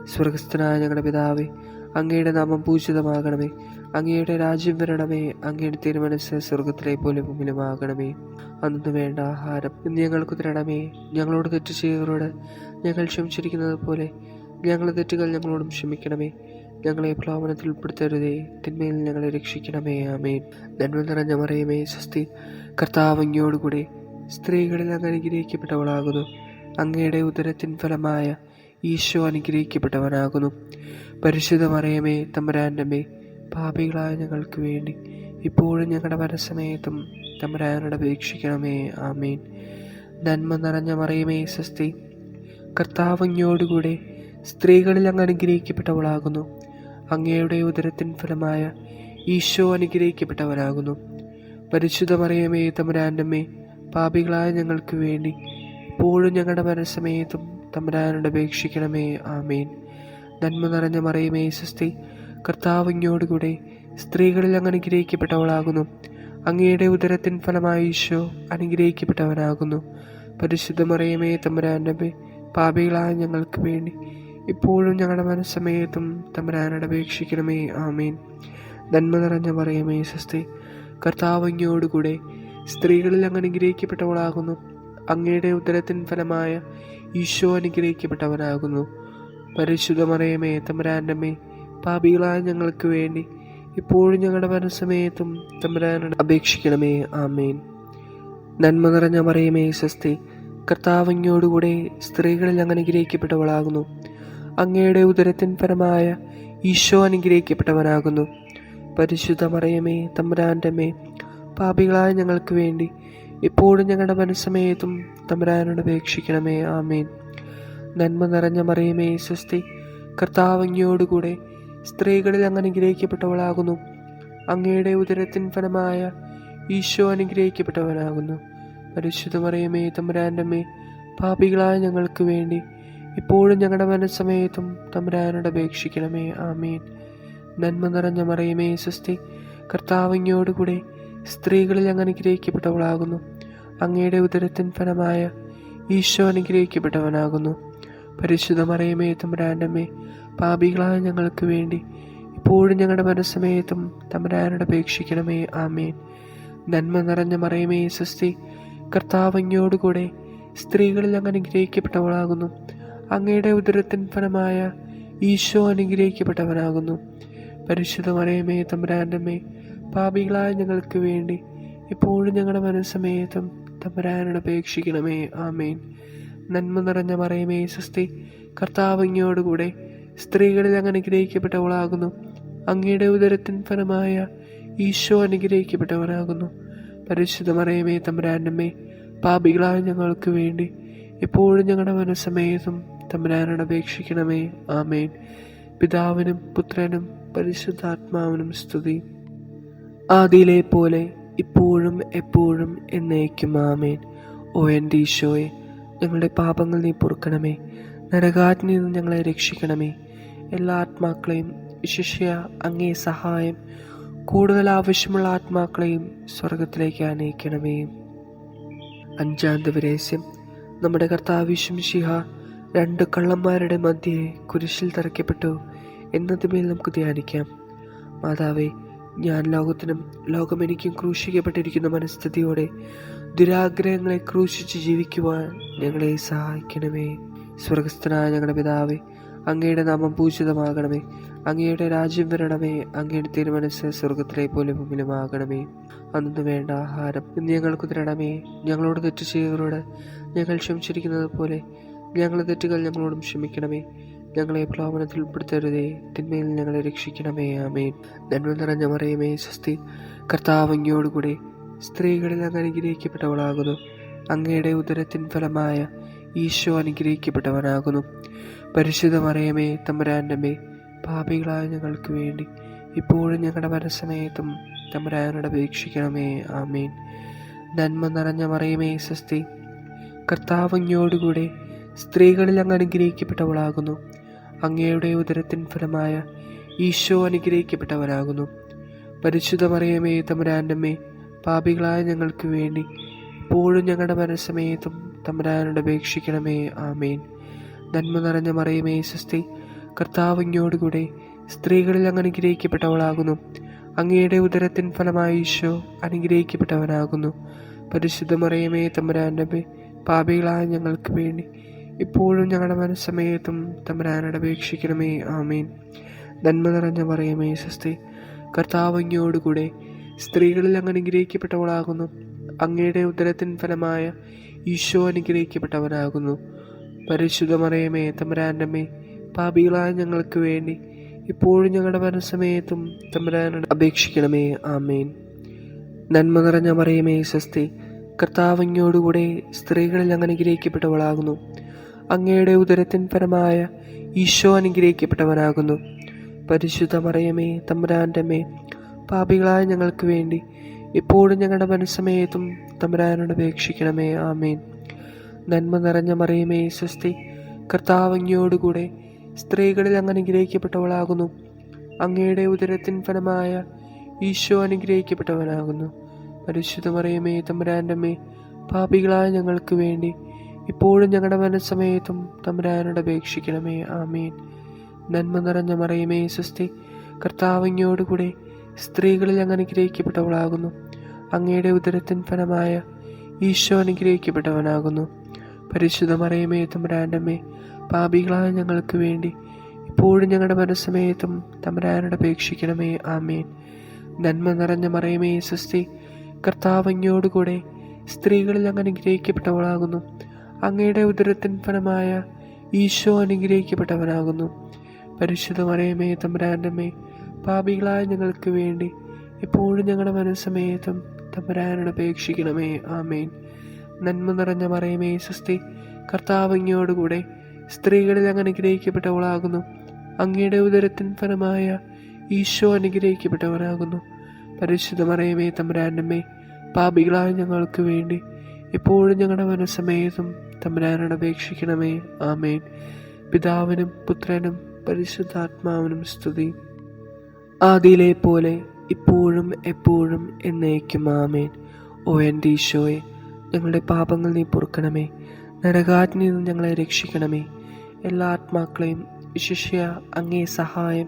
സ്വർഗസ്ഥനായ ഞങ്ങളുടെ പിതാവേ അങ്ങയുടെ നാമം പൂജിതമാകണമേ. അങ്ങയുടെ രാജ്യം വരണമേ. അങ്ങയുടെ തിരുമനസ് സ്വർഗത്തിലെ പോലെ മുമ്പിലുമാകണമേ അന്ന് വേണ്ട ആഹാരം ഇന്ന് ഞങ്ങൾക്ക് തരണമേ. ഞങ്ങളോട് തെറ്റ് ചെയ്തവരോട് ഞങ്ങൾ ക്ഷമിച്ചിരിക്കുന്നത് പോലെ ഞങ്ങളുടെ തെറ്റുകൾ ഞങ്ങളോടും ക്ഷമിക്കണമേ. ഞങ്ങളെ പ്ലാവനത്തിൽ ഉൾപ്പെടുത്തരുതേ. തിന്മയിൽ ഞങ്ങളെ രക്ഷിക്കണമേ. ആമേൻ. നന്മ നിറഞ്ഞ മറിയമേ സ്വസ്തി. കർത്താവങ്ങിയോടുകൂടി സ്ത്രീകളിൽ അങ്ങ് അനുഗ്രഹിക്കപ്പെട്ടവളാകുന്നു അങ്ങയുടെ ഉദരത്തിൻ ഫലമായ ഈശോ അനുഗ്രഹിക്കപ്പെട്ടവനാകുന്നു. പരിശുദ്ധ മറിയമേ തമ്പരാന്റെമേ പാപികളായ ഞങ്ങൾക്ക് വേണ്ടി ഇപ്പോഴും ഞങ്ങളുടെ മനസ്സമേത്തും തമ്പുരാനോട് അപേക്ഷിക്കണമേ. ആമേൻ. നന്മ നിറഞ്ഞ മറിയമേ സ്വസ്തി. കർത്താവങ്ങയോടുകൂടെ സ്ത്രീകളിൽ അങ്ങ് അനുഗ്രഹിക്കപ്പെട്ടവളാകുന്നു അങ്ങയുടെ ഉദരത്തിൻ ഫലമായ ഈശോ അനുഗ്രഹിക്കപ്പെട്ടവനാകുന്നു. പരിശുദ്ധ മറിയമേ തമ്പുരാന്റെമേ പാപികളായ ഞങ്ങൾക്ക് വേണ്ടി ഇപ്പോഴും ഞങ്ങളുടെ മനസ്സമേതും തമരാനോട് അപേക്ഷിക്കണമേ ആമേൻ. നന്മ നിറഞ്ഞ മറിയമേ സ്വസ്തി കർത്താവിങ്ങോടുകൂടെ സ്ത്രീകളിൽ അങ്ങ് അനുഗ്രഹിക്കപ്പെട്ടവളാകുന്നു. അങ്ങയുടെ ഉദരത്തിൻ ഫലമായ ഈശോ അനുഗ്രഹിക്കപ്പെട്ടവനാകുന്നു. പരിശുദ്ധമറിയമേ തമ്പുരാന്റെ പാപികളായ ഞങ്ങൾക്ക് വേണ്ടി ഇപ്പോഴും ഞങ്ങളുടെ മനസ്സമയത്തും തമ്പുരാനോട് അപേക്ഷിക്കണമേ. ആമേൻ. നന്മ നിറഞ്ഞ പറയമേ സ്വസ്തി കർത്താവങ്ങിയോടുകൂടെ സ്ത്രീകളിൽ അങ്ങ് അനുഗ്രഹിക്കപ്പെട്ടവളാകുന്നു. അങ്ങയുടെ ഉദരത്തിൻ ഫലമായ ഈശോ അനുഗ്രഹിക്കപ്പെട്ടവനാകുന്നു. പരിശുദ്ധ മറിയമേ പാപികളായ ഞങ്ങൾക്ക് വേണ്ടി ഇപ്പോഴും ഞങ്ങളുടെ മനസ്സമയത്തും തമ്പുരാനോട് അപേക്ഷിക്കണമേ. ആമേൻ. നന്മ നിറഞ്ഞ മറിയമേ സ്വസ്തി കർത്താവങ്ങയോടുകൂടെ സ്ത്രീകളിൽ അങ്ങ് അനുഗ്രഹിക്കപ്പെട്ടവളാകുന്നു. അങ്ങയുടെ ഉദരത്തിൻ പരമായ ഈശോ അനുഗ്രഹിക്കപ്പെട്ടവനാകുന്നു. പരിശുദ്ധ മറിയമേ തമ്പുരാന്റെമേ പാപികളായ ഞങ്ങൾക്ക് വേണ്ടി ഇപ്പോഴും ഞങ്ങളുടെ മനസ്സമേതും തമ്പുരാനോട് അപേക്ഷിക്കണമേ ആമേൻ. നന്മ നിറഞ്ഞ മറിയമേ സ്വസ്തി കർത്താവങ്ങിയോടുകൂടെ സ്ത്രീകളിൽ അങ്ങ് അനുഗ്രഹിക്കപ്പെട്ടവളാകുന്നു. അങ്ങയുടെ ഉദരത്തിൻ ഫലമായ ഈശോ അനുഗ്രഹിക്കപ്പെട്ടവനാകുന്നു. പരിശുദ്ധ മറിയമേ തമ്പുരാന്റെമേ പാപികളായ ഞങ്ങൾക്ക് വേണ്ടി ഇപ്പോഴും ഞങ്ങളുടെ മനസ്സമയത്തും തമ്പുരാനോട് അപേക്ഷിക്കണമേ. ആമേൻ. നന്മ നിറഞ്ഞ മറിയമേ സ്വസ്തി കർത്താവങ്ങയോടുകൂടെ സ്ത്രീകളിൽ അങ്ങ് അനുഗ്രഹിക്കപ്പെട്ടവളാകുന്നു. അങ്ങയുടെ ഉദരത്തിൻ ഫലമായ ഈശോ അനുഗ്രഹിക്കപ്പെട്ടവനാകുന്നു. പരിശുദ്ധ മറിയമേ തമ്പുരാന്റെമേ പാപികളായ ഞങ്ങൾക്ക് വേണ്ടി ഇപ്പോഴും ഞങ്ങളുടെ മനസ്സമയത്തും തമ്പുരാനോട് അപേക്ഷിക്കണമേ. ആമേൻ. നന്മ നിറഞ്ഞ മറിയമേ സ്വസ്തി കർത്താവങ്ങയോടുകൂടെ സ്ത്രീകളിൽ അങ്ങ് അനുഗ്രഹിക്കപ്പെട്ടവളാകുന്നു. അങ്ങയുടെ ഉദരത്തിൻ ഫലമായ ഈശോ അനുഗ്രഹിക്കപ്പെട്ടവനാകുന്നു. പരിശുദ്ധ മറിയമേ പാപികളായ ഞങ്ങൾക്ക് വേണ്ടി ഇപ്പോഴും ഞങ്ങളുടെ മനസ്സമേതം തമ്പുരാനോട് അപേക്ഷിക്കണമേ. ആമേൻ. നന്മ നിറഞ്ഞ മറിയമേ സ്വസ്തി കർത്താവങ്ങിയോടുകൂടെ സ്ത്രീകളിൽ അങ്ങ് അനുഗ്രഹിക്കപ്പെട്ടവളാകുന്നു. അങ്ങയുടെ ഉദരത്തിൻ ഫലമായ ഈശോ അനുഗ്രഹിക്കപ്പെട്ടവനാകുന്നു. പരിശുദ്ധ മറിയമേ പാപികളായ ഞങ്ങൾക്ക് വേണ്ടി എപ്പോഴും ഞങ്ങളുടെ മനസ്സമേതും തമ്പുരാനോട് അപേക്ഷിക്കണമേ. ആമേൻ. പിതാവിനും പുത്രനും പരിശുദ്ധാത്മാവിനും സ്തുതി. ആദിയിലെ പോലെ ഇപ്പോഴും എപ്പോഴും എന്നേക്കും. ആമേൻ. ഓ എന്റെ ഈശോയെ ഞങ്ങളുടെ പാപങ്ങൾ നീ പൊറുക്കണമേ. നരകാറ്റിൽ നിന്ന് ഞങ്ങളെ രക്ഷിക്കണമേ. എല്ലാ ആത്മാക്കളെയും വിശിഷ്യ അങ്ങേ സഹായം കൂടുതൽ ആവശ്യമുള്ള ആത്മാക്കളെയും സ്വർഗത്തിലേക്ക് അനയിക്കണമേ അഞ്ചാം ദിവരേസ്യം നമ്മുടെ കർത്താവിശ്വം ശിഹ രണ്ട് കള്ളന്മാരുടെ മധ്യേ കുരിശിൽ തറയ്ക്കപ്പെട്ടു. എന്നതുമേൽ നമുക്ക് ധ്യാനിക്കാം. മാതാവേ ഞാൻ ലോകത്തിനും ലോകമെനിക്കും ക്രൂശിക്കപ്പെട്ടിരിക്കുന്ന മനസ്ഥിതിയോടെ ദുരാഗ്രഹങ്ങളെ ക്രൂശിച്ച് ജീവിക്കുവാൻ ഞങ്ങളെ സഹായിക്കണമേ. സ്വർഗസ്ഥനായ ഞങ്ങളുടെ പിതാവേ അങ്ങയുടെ നാമം പൂജിതമാകണമേ. അങ്ങയുടെ രാജ്യം വരണമേ. അങ്ങയുടെ തിരുമനസ് സ്വർഗത്തിലെ പോലെ മുമ്പിലുമാകണമേ അന്നു വേണ്ട ആഹാരം ഇന്ന് ഞങ്ങൾക്ക് തരണമേ. ഞങ്ങളോട് തെറ്റ് ചെയ്തവരോട് ഞങ്ങൾ ക്ഷമിച്ചിരിക്കുന്നത് പോലെ ഞങ്ങളുടെ തെറ്റുകൾ ഞങ്ങളോടും ക്ഷമിക്കണമേ. ഞങ്ങളെ പ്രലോഭനത്തിൽ ഉൾപ്പെടുത്തരുതേ. തിന്മയിൽ ഞങ്ങളെ രക്ഷിക്കണമേ. ആമേൻ. നന്മ നിറഞ്ഞ മറിയമേ സ്വസ്തി. കർത്താവങ്ങിയോടുകൂടെ സ്ത്രീകളിൽ അങ്ങ് അനുഗ്രഹിക്കപ്പെട്ടവളാകുന്നു. അങ്ങയുടെ ഉദരത്തിൻ ഫലമായ ഈശോ അനുഗ്രഹിക്കപ്പെട്ടവനാകുന്നു. പരിശുദ്ധ മറിയമേ പാപികളായ ഞങ്ങൾക്ക് വേണ്ടി ഇപ്പോഴും ഞങ്ങളുടെ മനസ്സമയത്തും തമ്പുരാനോട് അപേക്ഷിക്കണമേ. ആമേൻ. നന്മ നിറഞ്ഞ മറിയമേ സ്വസ്തി. കർത്താവ് അങ്ങയോടുകൂടെ സ്ത്രീകളിൽ അങ്ങ് അനുഗ്രഹിക്കപ്പെട്ടവളാകുന്നു. അങ്ങയുടെ ഉദരത്തിൻ ഫലമായ ഈശോ അനുഗ്രഹിക്കപ്പെട്ടവനാകുന്നു. പരിശുദ്ധ മറിയമേ തമ്പുരാന്റമ്മേ പാപികളായ ഞങ്ങൾക്ക് വേണ്ടി ഇപ്പോഴും ഞങ്ങളുടെ മനസ്സമേതും തമരാനോട് അപേക്ഷിക്കണമേ. ആമേൻ. നന്മ നിറഞ്ഞ മറിയമേ സ്വസ്തി കർത്താവിങ്ങോടുകൂടെ സ്ത്രീകളിൽ അങ്ങ് അനുഗ്രഹിക്കപ്പെട്ടവളാകുന്നു. അങ്ങയുടെ ഉദരത്തിൻ ഫലമായ ഈശോ അനുഗ്രഹിക്കപ്പെട്ടവനാകുന്നു. പരിശുദ്ധമറിയമേ മറിയമേ പാപികളായ ഞങ്ങൾക്ക് വേണ്ടി ഇപ്പോഴും ഞങ്ങളുടെ മനസ്സമയത്തും തമ്പരാനടപേക്ഷിക്കണമേ ആമേൻ. നന്മ നിറഞ്ഞ പറയമേ സ്വസ്തി കർത്താവങ്ങിയോടുകൂടെ സ്ത്രീകളിൽ അങ്ങ് അനുഗ്രഹിക്കപ്പെട്ടവളാകുന്നു അങ്ങയുടെ ഉദരത്തിൻ ഫലമായ ഈശോ അനുഗ്രഹിക്കപ്പെട്ടവനാകുന്നു. പരിശുദ്ധ മറിയമേ പാപികളായ ഞങ്ങൾക്ക് വേണ്ടി ഇപ്പോഴും ഞങ്ങളുടെ മനസ്സമയത്തും തമ്പരാനോട് അപേക്ഷിക്കണമേ. ആമേൻ. നന്മ നിറഞ്ഞ മറിയമേ സ്വസ്തി കർത്താവങ്ങിയോടുകൂടെ സ്ത്രീകളിൽ അങ്ങ് അനുഗ്രഹിക്കപ്പെട്ടവളാകുന്നു അങ്ങയുടെ ഉദരത്തിൻ പരമായ ഈശോ അനുഗ്രഹിക്കപ്പെട്ടവനാകുന്നു. പരിശുദ്ധ മറിയമേ തമ്പുരാന്റമ്മേ പാപികളായ ഞങ്ങൾക്ക് വേണ്ടി എപ്പോഴും ഞങ്ങളുടെ മനസ്സമേതും തമ്പുരാനോട് അപേക്ഷിക്കണമേ ആമേൻ. നന്മ നിറഞ്ഞ മറിയമേ സ്വസ്തി കർത്താവങ്ങിയോടുകൂടെ സ്ത്രീകളിൽ അങ്ങ് അനുഗ്രഹിക്കപ്പെട്ടവളാകുന്നു. അങ്ങയുടെ ഉദരത്തിൻ ഫലമായ ഈശോ അനുഗ്രഹിക്കപ്പെട്ടവനാകുന്നു. പരിശുദ്ധ മറിയമേ തമ്പുരാന്റമ്മേ പാപികളായ ഞങ്ങൾക്ക് വേണ്ടി ഇപ്പോഴും ഞങ്ങളുടെ മനസ്സമയത്തും തമ്പുരാനോട് അപേക്ഷിക്കണമേ. ആമേൻ. നന്മ നിറഞ്ഞ മറിയമേ സ്വസ്തി കർത്താവിങ്ങയോടുകൂടെ സ്ത്രീകളിൽ അങ്ങ് അനുഗ്രഹിക്കപ്പെട്ടവളാകുന്നു അങ്ങയുടെ ഉദരത്തിൻ ഫലമായ ഈശോ അനുഗ്രഹിക്കപ്പെട്ടവനാകുന്നു. പരിശുദ്ധ മറിയമേ തമ്പുരാന്റമ്മേ പാപികളായ ഞങ്ങൾക്ക് വേണ്ടി ഇപ്പോഴും ഞങ്ങളുടെ മനസ്സമയത്തും തമ്പുരാനോട് അപേക്ഷിക്കണമേ. ആമേൻ. നന്മ നിറഞ്ഞ മറിയമേ സ്വസ്തി കർത്താവിങ്ങയോടുകൂടെ സ്ത്രീകളിൽ അങ്ങ് അനുഗ്രഹിക്കപ്പെട്ടവളാകുന്നു അങ്ങയുടെ ഉദരത്തിൻ ഫലമായ ഈശോ അനുഗ്രഹിക്കപ്പെട്ടവനാകുന്നു. പരിശുദ്ധ മറിയമേ പാപികളായ ഞങ്ങൾക്ക് വേണ്ടി എപ്പോഴും ഞങ്ങളുടെ മനസ്സമേതം തമ്പുരാനോട് അപേക്ഷിക്കണമേ. ആമേൻ. നന്മ നിറഞ്ഞ മറിയമേ സ്വസ്തി കർത്താവങ്ങിയോടുകൂടെ സ്ത്രീകളിൽ അങ്ങ് അനുഗ്രഹിക്കപ്പെട്ടവളാകുന്നു. അങ്ങയുടെ ഉദരത്തിൻ ഫലമായ ഈശോ അനുഗ്രഹിക്കപ്പെട്ടവനാകുന്നു. പരിശുദ്ധ മറിയമേ പാപികളായ ഞങ്ങൾക്ക് വേണ്ടി എപ്പോഴും ഞങ്ങളുടെ മനസ്സമേതും തമ്പുരാനോട് അപേക്ഷിക്കണമേ. ആമേൻ. പിതാവിനും പുത്രനും പരിശുദ്ധാത്മാവിനും സ്തുതി. ആദിയിലെ പോലെ ഇപ്പോഴും എപ്പോഴും എന്നേക്കും. ആമേൻ. ഓ എൻ ഈശോയെ ഞങ്ങളുടെ പാപങ്ങൾ നീ പൊറുക്കണമേ. നരകാറ്റിൽ നിന്ന് ഞങ്ങളെ രക്ഷിക്കണമേ. എല്ലാ ആത്മാക്കളെയും വിശിഷ്യ അങ്ങേ സഹായം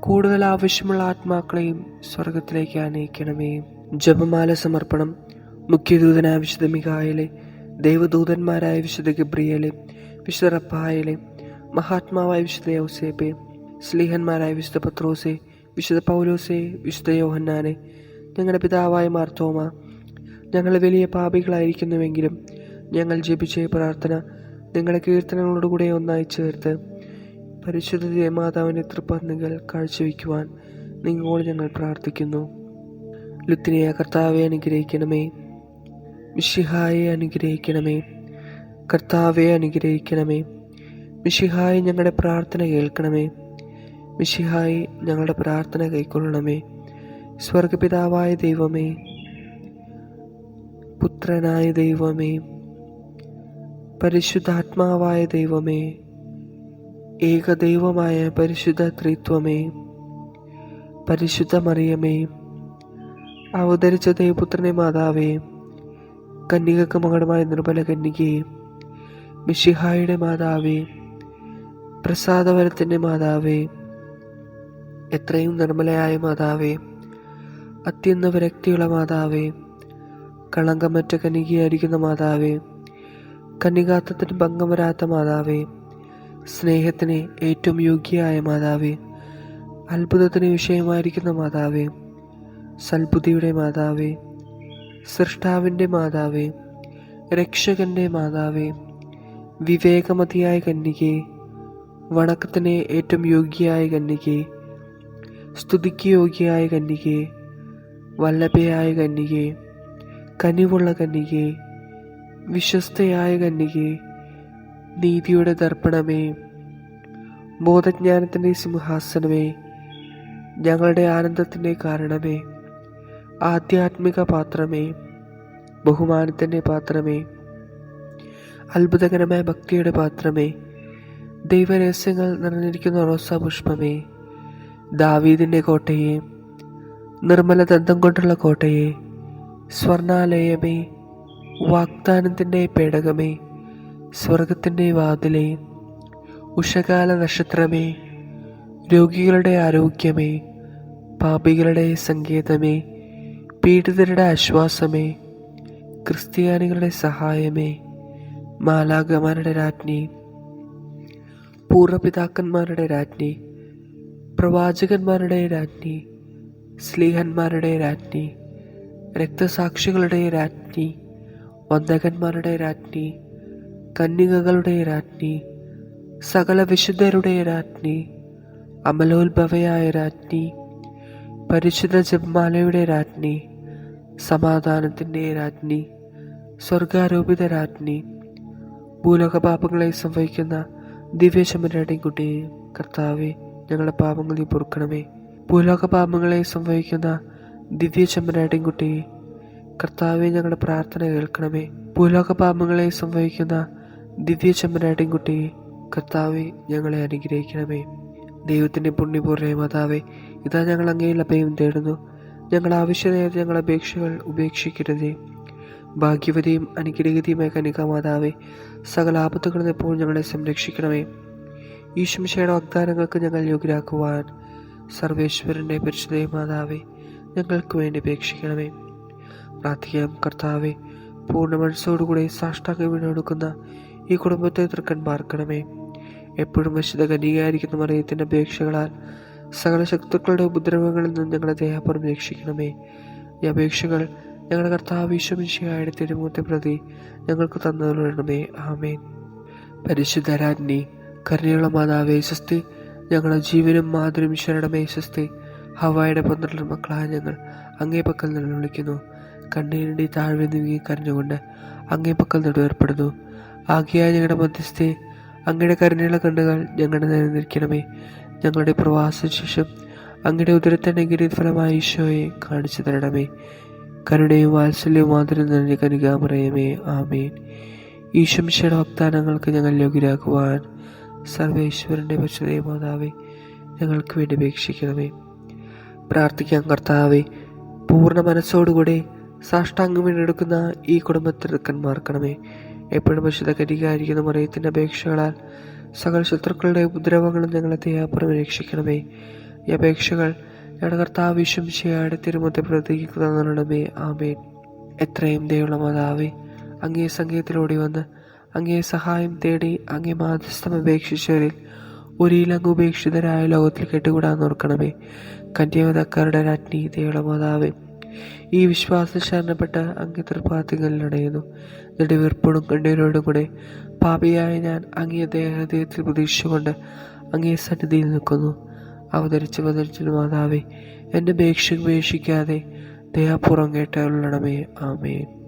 കൂടുതൽ ആവശ്യമുള്ള ആത്മാക്കളെയും സ്വർഗത്തിലേക്ക് അനയിക്കണമേ ജപമാല സമർപ്പണം മുഖ്യദൂതനായ വിശുദ്ധ മികായലെ ദൈവദൂതന്മാരായ വിശുദ്ധ ഗബ്രിയലെ വിശുദ്ധ റപ്പായലെ മഹാത്മാവായ വിശുദ്ധ യൗസേപ്പെ സ്ലീഹന്മാരായ വിശുദ്ധ പത്രോസെ വിശുദ്ധ പൗലോസെ വിശുദ്ധ യോഹന്നാനെ ഞങ്ങളുടെ പിതാവായ മാർത്തോമ ഞങ്ങൾ വലിയ പാപികളായിരിക്കുന്നുവെങ്കിലും ഞങ്ങൾ ജപിച്ച പ്രാർത്ഥന നിങ്ങളുടെ കീർത്തനങ്ങളോടുകൂടെ ഒന്നായി ചേർത്ത് പരിശുദ്ധ ദേവമാതാവിന്റെ തൃപ്പന്നുകൾ കാഴ്ചവെക്കുവാൻ നിങ്ങളോട് ഞങ്ങൾ പ്രാർത്ഥിക്കുന്നു. ലുത്തിനിയ കർത്താവെ അനുഗ്രഹിക്കണമേ. മിഷിഹായെ അനുഗ്രഹിക്കണമേ. കർത്താവെ അനുഗ്രഹിക്കണമേ. മിഷിഹായി ഞങ്ങളുടെ പ്രാർത്ഥന കേൾക്കണമേ. മിഷിഹായി ഞങ്ങളുടെ പ്രാർത്ഥന കൈക്കൊള്ളണമേ. സ്വർഗപിതാവായ ദൈവമേ പുത്രനായ ദൈവമേ പരിശുദ്ധാത്മാവായ ദൈവമേ ഏകദൈവമായ പരിശുദ്ധ ത്രിത്വമേ പരിശുദ്ധ മറിയമേ അവതരിച്ച ദൈവപുത്രനെ മാതാവേ കന്യകക്ക് മകളുമായ നിർബല കന്യകയെ മിഷിഹായുടെ മാതാവേ പ്രസാദവരത്തിന്റെ മാതാവേ എത്രയും നിർമ്മലയായ മാതാവേ അത്യന്ത വിരക്തിയുള്ള മാതാവേ കളങ്കമറ്റ കനികയായിരിക്കുന്ന മാതാവേ കന്യകാത്വത്തിന് ഭംഗം വരാത്ത മാതാവേ സ്നേഹത്തിന് ഏറ്റവും യോഗ്യയായ മാതാവേ അത്ഭുതത്തിന് വിഷയമായിരിക്കുന്ന മാതാവേ സൽബുദ്ധിയുടെ മാതാവേ സൃഷ്ടാവിന്റെ മാതാവേ രക്ഷകന്റെ മാതാവേ വിവേകമതിയായ കന്യകെ വണക്കത്തിന് ഏറ്റവും യോഗ്യയായ കന്യകെ സ്തുതിക്ക് യോഗ്യയായ കന്യകെ വല്ലഭയായ കന്യകെ കനിവുള്ള കന്യകെ വിശ്വസ്തയായ കന്യകെ നീതിയുടെ ദർപ്പണമേ ബോധജ്ഞാനത്തിന്റെ സിംഹാസനമേ ഞങ്ങളുടെ ആനന്ദത്തിന്റെ കാരണമേ. ആധ്യാത്മിക പാത്രമേ ബഹുമാനത്തിന്റെ പാത്രമേ അത്ഭുതകരമായ ഭക്തിയുടെ പാത്രമേ ദൈവരഹസ്യങ്ങൾ നിറഞ്ഞിരിക്കുന്ന റോസാ പുഷ്പമേ ദാവീദിന്റെ കോട്ടയെ നിർമ്മല ദന്തം കൊണ്ടുള്ള കോട്ടയെ സ്വർണാലയമേ വാഗ്ദാനത്തിന്റെ പേടകമേ സ്വർഗത്തിന്റെ വാതിലേ ഉഷകാല നക്ഷത്രമേ രോഗികളുടെ ആരോഗ്യമേ പാപികളുടെ സങ്കേതമേ പീഡിതരുടെ ആശ്വാസമേ ക്രിസ്ത്യാനികളുടെ സഹായമേ മാലാകമാരുടെ രാജ്ഞി പൂർവപിതാക്കന്മാരുടെ രാജ്ഞി പ്രവാചകന്മാരുടെ രാജ്ഞി സ്ലീഹന്മാരുടെ രാജ്ഞി രക്തസാക്ഷികളുടെ രാജ്ഞി വന്ദകന്മാരുടെ രാജ്ഞി കന്യകകളുടെ രാജ്ഞി സകല വിശുദ്ധരുടെ രാജ്ഞി അമലോത്ഭവയായ രാജ്ഞി പരിശുദ്ധ ജപമാലയുടെ രാജ്ഞി സമാധാനത്തിന്റെ രാജ്ഞി സ്വർഗാരോപിത രാജ്ഞി ഭൂലോക പാപങ്ങളെ സംഭവിക്കുന്ന ദിവ്യശമരുടെ കുട്ടി. കർത്താവെ ഞങ്ങളുടെ പാപങ്ങൾ നീ പൊറുക്കണമേ. ഭൂലോക പാപങ്ങളെ സംഭവിക്കുന്ന ദിവ്യശമരുടെ കുട്ടി. കർത്താവെ ഞങ്ങളുടെ പ്രാർത്ഥന കേൾക്കണമേ. ഭൂലോക പാപങ്ങളെ സംഭവിക്കുന്ന ദിവ്യശമരുടെ കുട്ടി. കർത്താവെ ഞങ്ങളെ അനുഗ്രഹിക്കണമേ. ദൈവത്തിന്റെ പുണ്യപൂർണ മാതാവേ ഇതാ ഞങ്ങൾ അങ്ങയിൽ അഭയം തേടുന്നു. ഞങ്ങൾ ആവശ്യമായത് ഞങ്ങളുടെ അപേക്ഷകൾ ഉപേക്ഷിക്കരുതേ. ഭാഗ്യവതിയും അനുഗ്രഹീതയുമായ കനികാമാതാവേ സകല ആപത്തുകളിൽ എപ്പോഴും ഞങ്ങളെ സംരക്ഷിക്കണമേ. ഈശംശയുടെ വാഗ്ദാനങ്ങൾക്ക് ഞങ്ങൾ യോഗ്യരാക്കുവാൻ സർവേശ്വരന്റെ പരിശുദ്ധ മാതാവേ ഞങ്ങൾക്ക് വേണ്ടി അപേക്ഷിക്കണമേ. പ്രാർത്ഥിക്കാം കർത്താവെ പൂർണ മനസ്സോടുകൂടെ സാഷ്ടാംഗം വീണെടുക്കുന്ന ഈ കുടുംബത്തെ തൃക്കൻ പാർക്കണമേ. എപ്പോഴും വിശുദ്ധ കന്യകയായിരിക്കുന്ന മറിയത്തിന്റെ അപേക്ഷകളാൽ സകല ശത്രുക്കളുടെ ഉപദ്രവങ്ങളിൽ നിന്ന് ഞങ്ങളെ ദേഹപ്പുറം രക്ഷിക്കണമേ. ഈ അപേക്ഷകൾ ഞങ്ങളുടെ കർത്താവ് വിശ്വമിശിയായുടെ തിരുമൂത്തെ പ്രതി ഞങ്ങൾക്ക് തന്നതുകൊള്ളണമേ ആമേൻ. പരിശുദ്ധരാജ്ഞി കരുണയുള്ള മാതാവേ സ്വസ്തി ഞങ്ങളുടെ ജീവനും മാതൃം ശരണമേ സ്വസ്തി ഹവായുടെ പന്ത്രണ്ട് മക്കളായ ഞങ്ങൾ അങ്ങേ പക്കൽ നിന്ന് വിളിക്കുന്നു. കണ്ണീരിന്റെ താഴ്വ നീങ്ങി കരഞ്ഞുകൊണ്ട് അങ്ങേ പക്കൽ നെടുവേർപ്പെടുന്നു ആകിയായ ഞങ്ങളുടെ മധ്യസ്ഥെ അങ്ങയുടെ കരുണയുള്ള കണ്ണുകൾ ഞങ്ങളുടെ നേരെ നിൽക്കണമേ. ഞങ്ങളുടെ പ്രവാസശേഷം അങ്ങയുടെ ഉദരത്തെ ഗിരിഫലമായ ഈശോയെ കാണിച്ചു തരണമേ. കരുണയും വാത്സല്യവും മാതിരി നിറഞ്ഞ കനികാമറയമേ. ആമേൻ. ഈശംശയുടെ വാഗ്ദാനങ്ങൾക്ക് ഞങ്ങൾ യോഗ്യരാക്കുവാൻ സർവേശ്വരന്റെ പശുദേ മാതാവേ ഞങ്ങൾക്ക് വേണ്ടി അപേക്ഷിക്കണമേ. പ്രാർത്ഥിക്കാൻ കർത്താവെ പൂർണ മനസ്സോടുകൂടെ സാഷ്ടാംഗം വീണ്ടെടുക്കുന്ന ഈ കുടുംബത്തിരക്കന്മാർക്കണമേ എപ്പോഴും പശുത കരികായിരിക്കുന്ന മറിയത്തിന്റെ അപേക്ഷകളാൽ സകല ശത്രുക്കളുടെ ഉപദ്രവങ്ങളും നിങ്ങളെ തയ്യാപ്പുറം രക്ഷിക്കണമേ. ഈ അപേക്ഷകൾ ഞങ്ങളുടെ കർത്താവ് വിശ്വംശയുടെ തിരുമുത്തെ ആമേൻ. എത്രയും ദയുള്ള മാതാവേ അങ്ങേ സംഗീതത്തിലൂടെ വന്ന് അങ്ങേ സഹായം തേടി അങ്ങേ മാധ്യസ്ഥം അപേക്ഷിച്ചവരിൽ ഒരിയിലങ്ങ് ഉപേക്ഷിതരായ ലോകത്തിൽ കെട്ടുകൂടാൻ ഓർക്കണമേ. കന്യാവതക്കാരുടെ രാജ്ഞി ദയുള്ള മാതാവേ ഈ വിശ്വാസ ശരണപ്പെട്ട അങ്ങേ തൃപ്പാത്തികളിലടയുന്നു നെടുവീർപ്പോടും കണ്ണീരോടും കൂടെ പാപിയായ ഞാൻ അങ്ങേ ദേഹൃദയത്തിൽ പ്രതീക്ഷിച്ചുകൊണ്ട് അങ്ങേ സന്നിധിയിൽ നിൽക്കുന്നു. അവതരിച്ച് അവതരിച്ചു മാതാവേ എന്റെ ഉപേക്ഷ ഉപേക്ഷിക്കാതെ ദയാപൂർവം കേട്ടരുളണമേ. ആമേൻ.